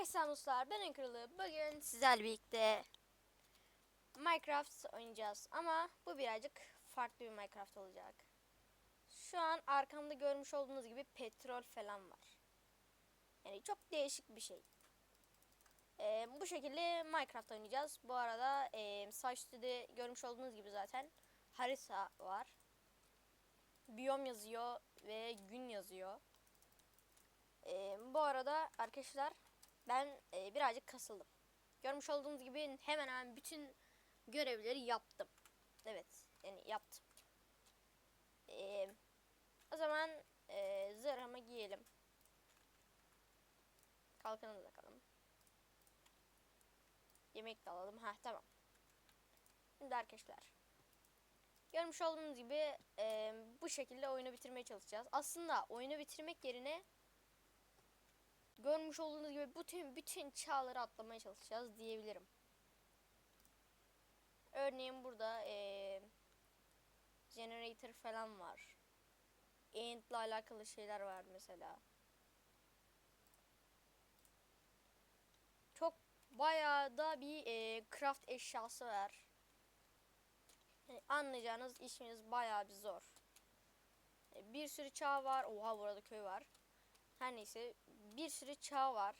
Hay sanuslar ben Ekralı. Bugün sizlerle birlikte Minecraft oynayacağız. Ama bu birazcık farklı bir Minecraft olacak. Şu an arkamda görmüş olduğunuz gibi petrol falan var. Yani çok değişik bir şey. Ee, bu şekilde Minecraft oynayacağız. Bu arada e, sağ üstte görmüş olduğunuz gibi zaten harita var. Biyom yazıyor ve gün yazıyor. Ee, bu arada arkadaşlar ben e, birazcık kasıldım. Görmüş olduğunuz gibi hemen hemen bütün görevleri yaptım. Evet yani yaptım. Ee, o zaman e, zırhımı giyelim. Kalkanı da takalım. Yemek de alalım. Ha tamam. Şimdi arkadaşlar. Görmüş olduğunuz gibi e, bu şekilde oyunu bitirmeye çalışacağız. Aslında oyunu bitirmek yerine görmüş olduğunuz gibi bütün bütün çağları atlamaya çalışacağız diyebilirim. Örneğin burada eee generator falan var. End'le alakalı şeyler var mesela. Çok bayağı da bir eee, craft eşyası var. Yani anlayacağınız işimiz bayağı bir zor. E, Bir sürü çağ var. Oha burada köy var. Her neyse bir sürü çağ var.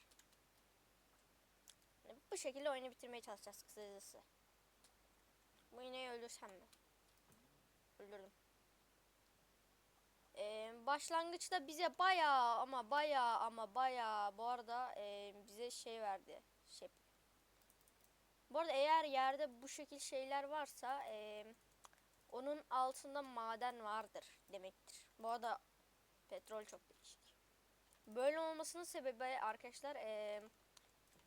Yani bu şekilde oyunu bitirmeye çalışacağız kısacası. Bu ineği öldürsem mi? Öldürdüm. Ee, başlangıçta bize bayağı ama bayağı ama bayağı bu arada e, bize şey verdi. Şey. Bu arada eğer yerde bu şekil şeyler varsa e, onun altında maden vardır demektir. Bu arada petrol çok değişik. Böyle olmasının sebebi arkadaşlar eee,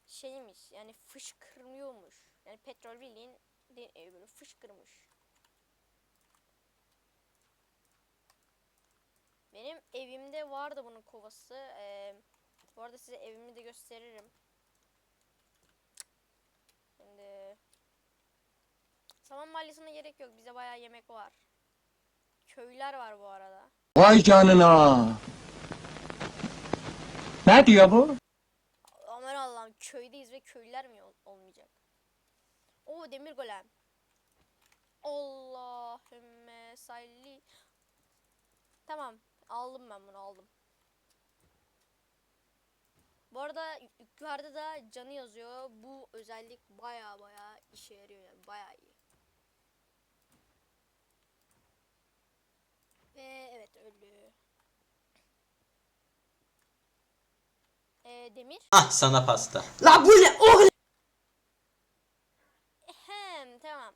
şeymiş yani fışkırmıyormuş. Yani petrol bildiğin e, böyle fışkırmış. Benim evimde vardı bunun kovası. Eee, bu arada size evimi de gösteririm. Şimdi Saman mahallesine gerek yok. Bize bayağı yemek var. Köyler var bu arada. Vay canına. Ne diyor bu? Aman Allah'ım köydeyiz ve köylüler mi ol- olmayacak? Oo demir golem. Allahümme salli. Tamam aldım ben bunu aldım. Bu arada yu- yukarıda da canı yazıyor. Bu özellik baya baya işe yarıyor yani baya iyi. Ve evet öldü. Ee, demir. Ah sana pasta. La bu ne oğlum? Hem tamam.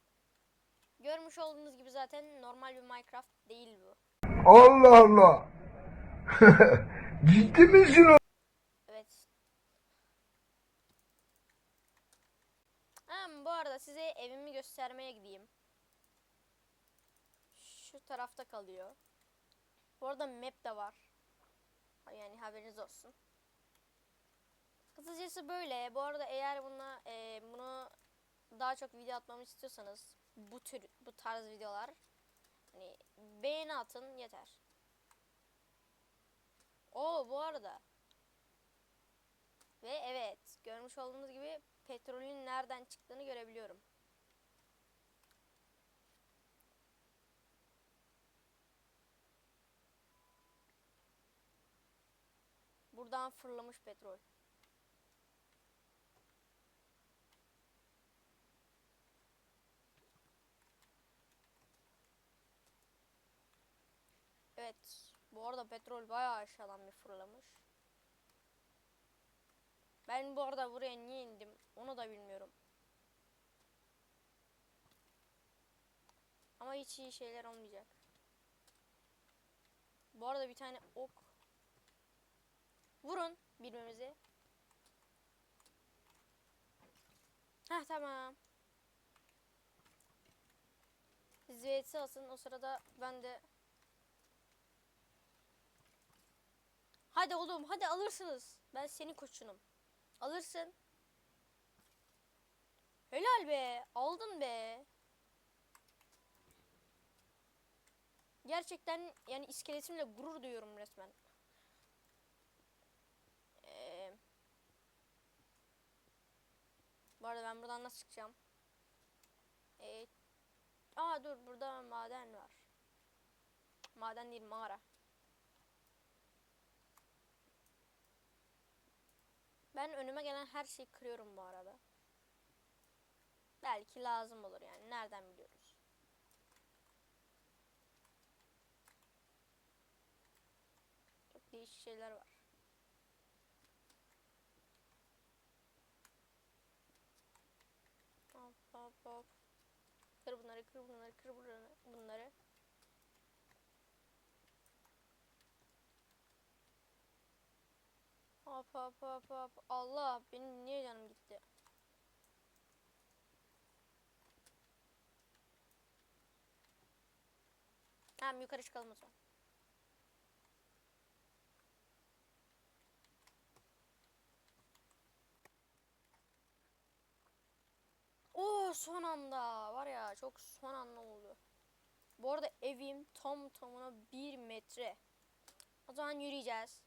Görmüş olduğunuz gibi zaten normal bir Minecraft değil bu. Allah Allah. Ciddi misin o? Evet. Hem bu arada size evimi göstermeye gideyim. Şu tarafta kalıyor. Bu arada map de var. Yani haberiniz olsun. Kısacası böyle. Bu arada eğer buna e, bunu daha çok video atmamı istiyorsanız bu tür bu tarz videolar hani beğeni atın yeter. Oo bu arada ve evet görmüş olduğunuz gibi petrolün nereden çıktığını görebiliyorum. Buradan fırlamış petrol. Evet. Bu arada petrol bayağı aşağıdan bir fırlamış. Ben bu arada buraya niye indim onu da bilmiyorum. Ama hiç iyi şeyler olmayacak. Bu arada bir tane ok. Vurun birbirimize. Heh tamam. Siz alsın o sırada ben de Hadi oğlum hadi alırsınız. Ben senin koçunum. Alırsın. Helal be. Aldın be. Gerçekten yani iskeletimle gurur duyuyorum resmen. Ee, Bu arada ben buradan nasıl çıkacağım? Ee, aa dur burada maden var. Maden değil mağara. Ben önüme gelen her şeyi kırıyorum bu arada. Belki lazım olur yani. Nereden biliyoruz? Çok değişik şeyler var. Hop hop hop. Kır bunları, kır bunları, kır bunları. bunları. Hop hop hop hop. Allah benim niye canım gitti? Tamam yukarı çıkalım o zaman. Oo son anda var ya çok son anda oldu. Bu arada evim tam tamına bir metre. O zaman yürüyeceğiz.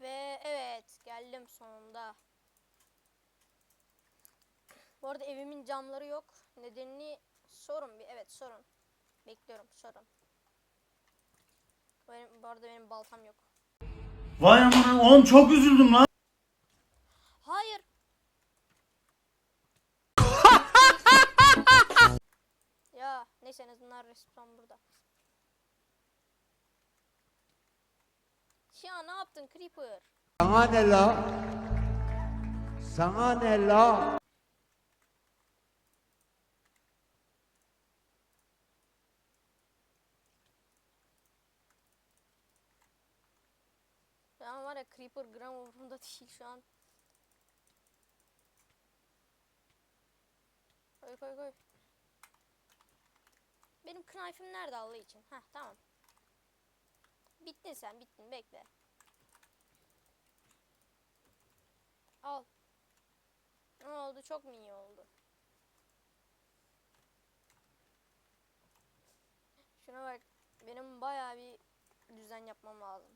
Ve evet geldim sonunda. Bu arada evimin camları yok. Nedenini sorun bir. Evet sorun. Bekliyorum sorun. Benim, bu arada benim baltam yok. Vay amına oğlum çok üzüldüm lan. Hayır. ya neyse en azından respawn burada. Ya ne yaptın Creeper? Sana ne la? Sana ne la? An var ya Creeper gram umurumda değil şu an. Koy koy koy. Benim knife'im nerede Allah için? Heh tamam. Bittin sen bittin bekle. Al. Ne oldu çok mu iyi oldu? Şuna bak. Benim bayağı bir düzen yapmam lazım.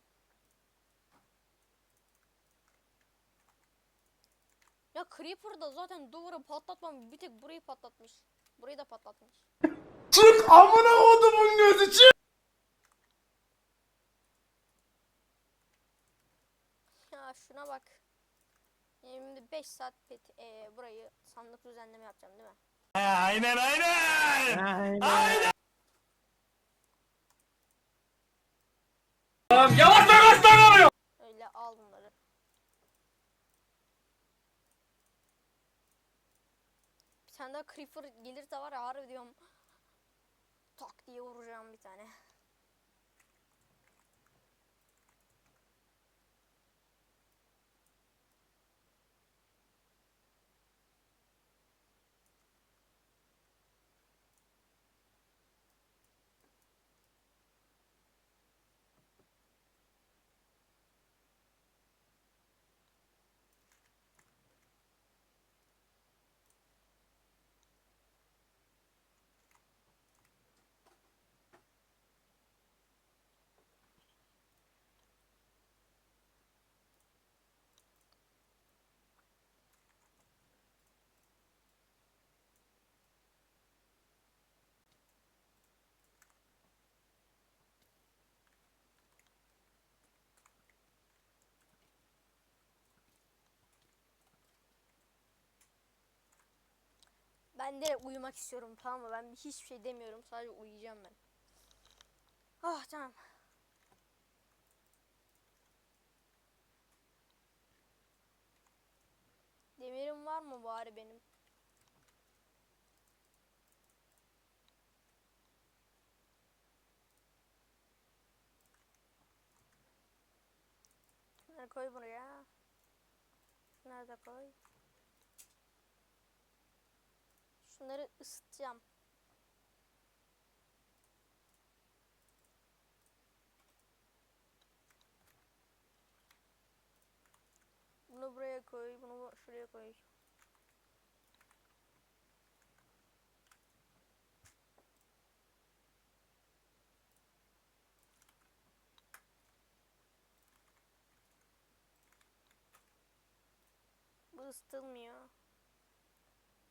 Ya Creeper da zaten duvarı patlatmam bir tek burayı patlatmış. Burayı da patlatmış. Çık amına kodumun gözü çık. Ya şuna bak. Şimdi 5 saat pet, eee, burayı sandık düzenleme yapacağım değil mi? Aynen aynen. Aynen. Tamam yavaş yavaş yavaş. Öyle al bunları. Bir tane daha creeper gelirse var ya harbi diyorum. Tak diye vuracağım bir tane. Ben de uyumak istiyorum tamam mı? Ben hiçbir şey demiyorum. Sadece uyuyacağım ben. Ah oh, tamam. Demirim var mı bari benim? Şunları koy buraya. Şunları da koy. Şunları ısıtacağım. Bunu buraya koy, bunu şuraya koy. Bu ısıtılmıyor.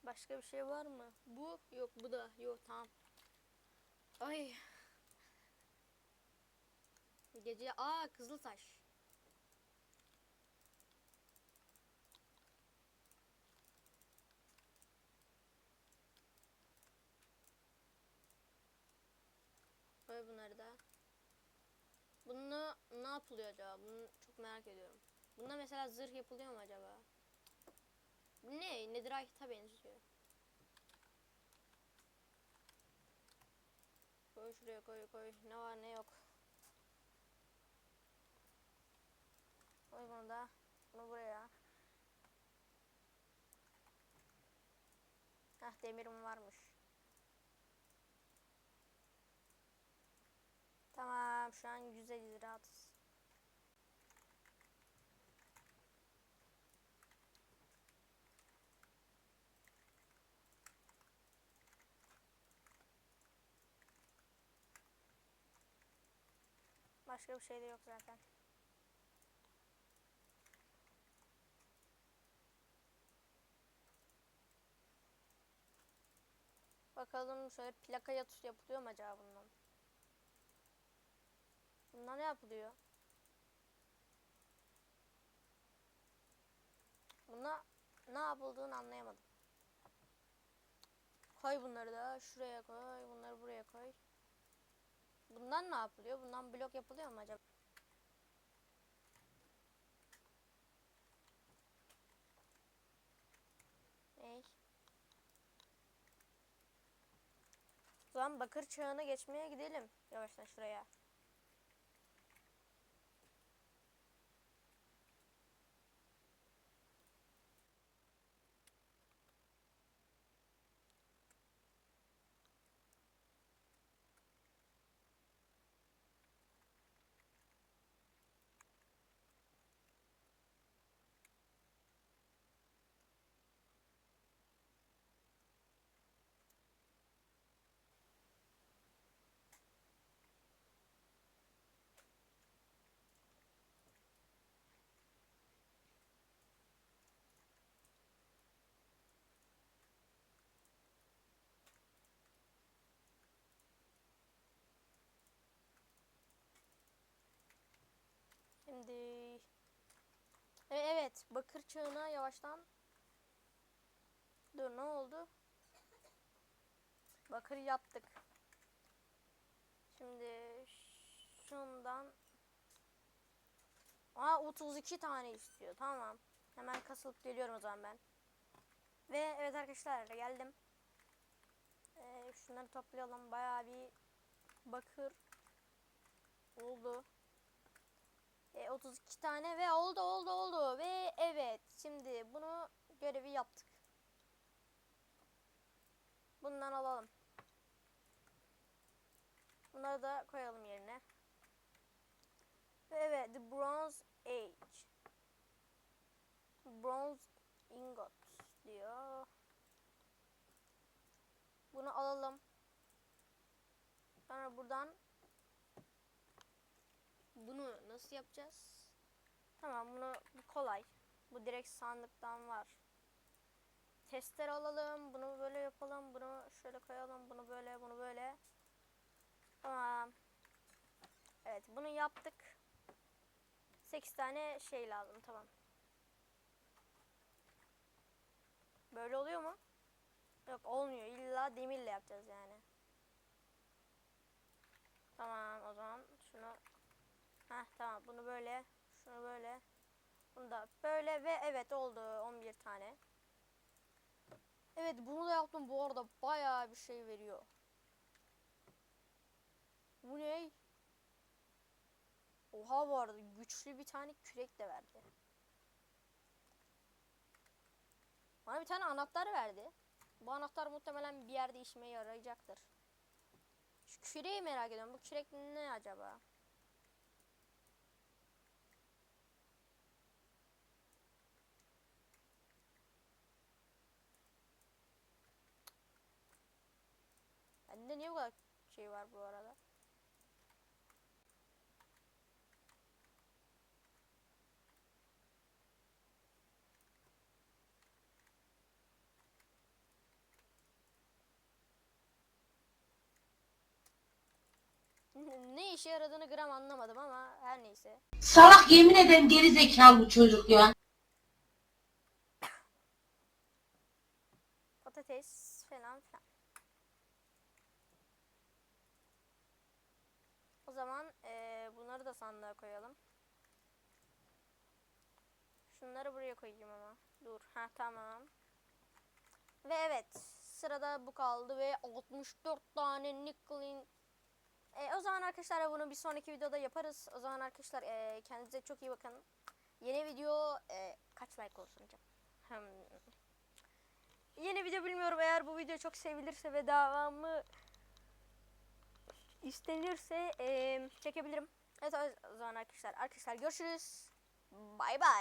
Başka bir şey var mı? Bu yok bu da yok tamam. Ay. Gece aa Kızıltaş. Koy bunları da. Bununla ne yapılıyor acaba? Bunu çok merak ediyorum. Bunda mesela zırh yapılıyor mu acaba? Ne? Netherite'a benziyor. Koy şuraya koy koy. Ne var ne yok. Koy bunu da. Bunu buraya. Heh demirim varmış. Tamam şu an 150 rahatız. Başka bir şey de yok zaten. Bakalım şöyle plaka yat yapılıyor mu acaba bundan? Bundan ne yapılıyor? Buna ne yapıldığını anlayamadım. Koy bunları da şuraya koy, bunları buraya koy. Bundan ne yapılıyor? Bundan blok yapılıyor mu acaba? Ney? O zaman bakır çağına geçmeye gidelim. Yavaştan şuraya. Şimdi E, evet bakır çağına yavaştan Dur ne oldu? Bakır yaptık. Şimdi şundan Aa 32 tane istiyor. Tamam. Hemen kasılıp geliyorum o zaman ben. Ve evet arkadaşlar geldim. Ee, şunları toplayalım. Bayağı bir bakır oldu. E, 32 tane ve oldu oldu oldu ve evet şimdi bunu görevi yaptık. Bundan alalım. Bunları da koyalım yerine. Ve evet the bronze age. Bronze ingot diyor. Bunu alalım. Sonra buradan bunu nasıl yapacağız? Tamam bunu bu kolay. Bu direkt sandıktan var. Tester alalım. Bunu böyle yapalım. Bunu şöyle koyalım. Bunu böyle, bunu böyle. Tamam. Evet, bunu yaptık. 8 tane şey lazım. Tamam. Böyle oluyor mu? Yok olmuyor. İlla demirle yapacağız yani. Tamam o zaman Heh tamam bunu böyle şunu böyle bunu da böyle ve evet oldu 11 tane. Evet bunu da yaptım bu arada bayağı bir şey veriyor. Bu ne? Oha bu arada güçlü bir tane kürek de verdi. Bana bir tane anahtar verdi. Bu anahtar muhtemelen bir yerde işime yarayacaktır. Şu küreği merak ediyorum. Bu kürek ne acaba? Bende niye bu kadar şey var bu arada? ne işe yaradığını gram anlamadım ama her neyse. Salak yemin ederim geri zekalı bu çocuk ya. Patates falan filan. O zaman eee, bunları da sandığa koyalım. Şunları buraya koyayım ama. Dur. Ha tamam. Ve evet. Sırada bu kaldı ve 64 tane nickel'in e, o zaman arkadaşlar bunu bir sonraki videoda yaparız. O zaman arkadaşlar e, kendinize çok iyi bakın. Yeni video e, kaç like olsun canım? Hmm. Yeni video bilmiyorum eğer bu video çok sevilirse ve devamı istenirse e, çekebilirim. Evet o zaman arkadaşlar arkadaşlar görüşürüz. Bay bay.